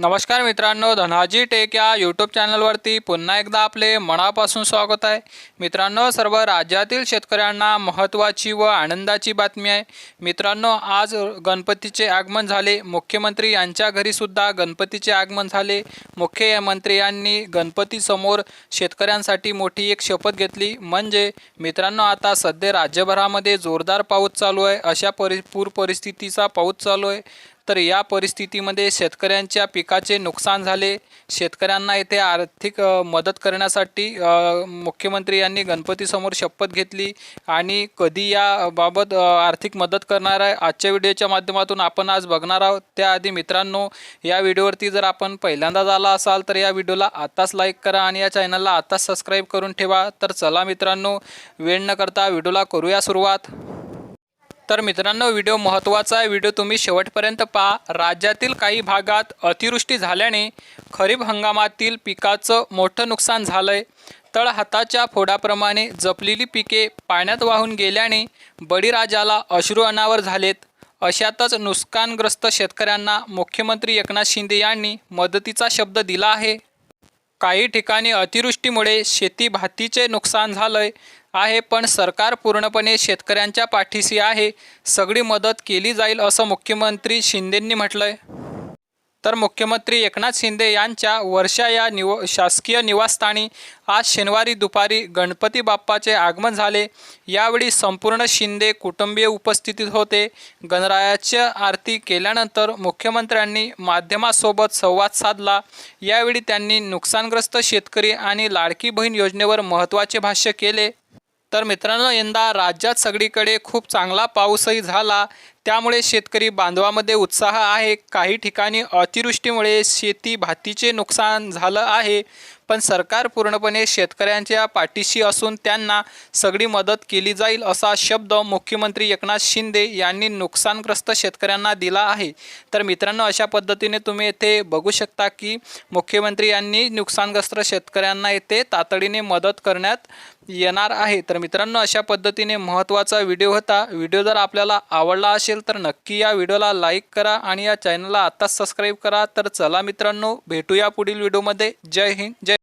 नमस्कार मित्रांनो धनाजी टेक या यूट्यूब चॅनलवरती पुन्हा एकदा आपले मनापासून स्वागत आहे. मित्रांनो सर्व राज्यातील शेतकऱ्यांना महत्त्वाची व आनंदाची बातमी आहे. मित्रांनो आज गणपतीचे आगमन झाले. मुख्यमंत्री यांच्या घरीसुद्धा गणपतीचे आगमन झाले. मुख्यमंत्री यांनी गणपतीसमोर शेतकऱ्यांसाठी मोठी एक शपथ घेतली. म्हणजे मित्रांनो आता सध्या राज्यभरामध्ये जोरदार पाऊस चालू आहे. अशा परि पूर परिस्थितीचा पाऊस चालू आहे. तर या परिस्थितीमध्ये शेतकऱ्यांच्या पिकाचे नुकसान झाले. शेतकऱ्यांना येथे आर्थिक मदत करण्यासाठी मुख्यमंत्री यांनी गणपतीसमोर शपथ घेतली आणि कधी याबाबत आर्थिक मदत करणार आहे आजच्या व्हिडिओच्या माध्यमातून आपण आज बघणार आहोत. त्याआधी मित्रांनो या व्हिडिओवरती जर आपण पहिल्यांदाच आला असाल तर या व्हिडिओला आत्ताच लाईक करा आणि या चॅनलला आत्ताच सबस्क्राईब करून ठेवा. तर चला मित्रांनो वेळ न करता व्हिडिओला करूया सुरुवात. तर मित्रांनो व्हिडिओ महत्त्वाचा आहे. व्हिडिओ तुम्ही शेवटपर्यंत पहा. राज्यातील काही भागात अतिवृष्टी झाल्याने खरीप हंगामातील पिकाचं मोठं नुकसान झालं आहे तळहाताच्या फोडाप्रमाणे जपलेली पिके पाण्यात वाहून गेल्याने बळीराजाला अश्रू अनावर झालेत. अशातच नुकसानग्रस्त शेतकऱ्यांना मुख्यमंत्री एकनाथ शिंदे यांनी मदतीचा शब्द दिला आहे. काही ठिकाणी अतिवृष्टीमुळे शेती भातीचे नुकसान झालं आहे आहे पण सरकार पूर्णपणे शेतकऱ्यांच्या पाठीशी आहे. सगळी मदत केली जाईल असं मुख्यमंत्री शिंदेंनी म्हटलंय. तर मुख्यमंत्री एकनाथ शिंदे यांच्या वर्षा या निव शासकीय निवासस्थानी आज शनिवारी दुपारी गणपती बाप्पाचे आगमन झाले. यावेळी संपूर्ण शिंदे कुटुंबीय उपस्थितीत होते. गणरायाच्या आरती केल्यानंतर मुख्यमंत्र्यांनी माध्यमासोबत संवाद साधला. यावेळी त्यांनी नुकसानग्रस्त शेतकरी आणि लाडकी बहीण योजनेवर महत्त्वाचे भाष्य केले. तर मित्रांनो यंदा राज्यात सगळीकडे खूप चांगला पाऊसही झाला. त्यामुळे शेतकरी बांधवामध्ये उत्साह आहे. काही ठिकाणी अतिवृष्टीमुळे शेती भातीचे नुकसान झालं आहे. पण सरकार पूर्णपणे शेतकऱ्यांच्या पाठीशी असून त्यांना सगळी मदत केली जाईल असा शब्द मुख्यमंत्री एकनाथ शिंदे यांनी नुकसानग्रस्त शेतकऱ्यांना दिला आहे. तर मित्रांनो अशा पद्धतीने तुम्ही येथे बघू शकता की मुख्यमंत्री यांनी नुकसानग्रस्त शेतकऱ्यांना येथे तातडीने मदत करण्यात येणार आहे. तर मित्रांनो अशा पद्धतीने महत्त्वाचा व्हिडिओ होता. व्हिडिओ जर आपल्याला आवडला असेल तर नक्की या व्हिडिओला लाईक करा आणि या चॅनलला आत्ताच सबस्क्राईब करा. तर चला मित्रांनो भेटूया पुढील व्हिडिओमध्ये. जय हिंद जय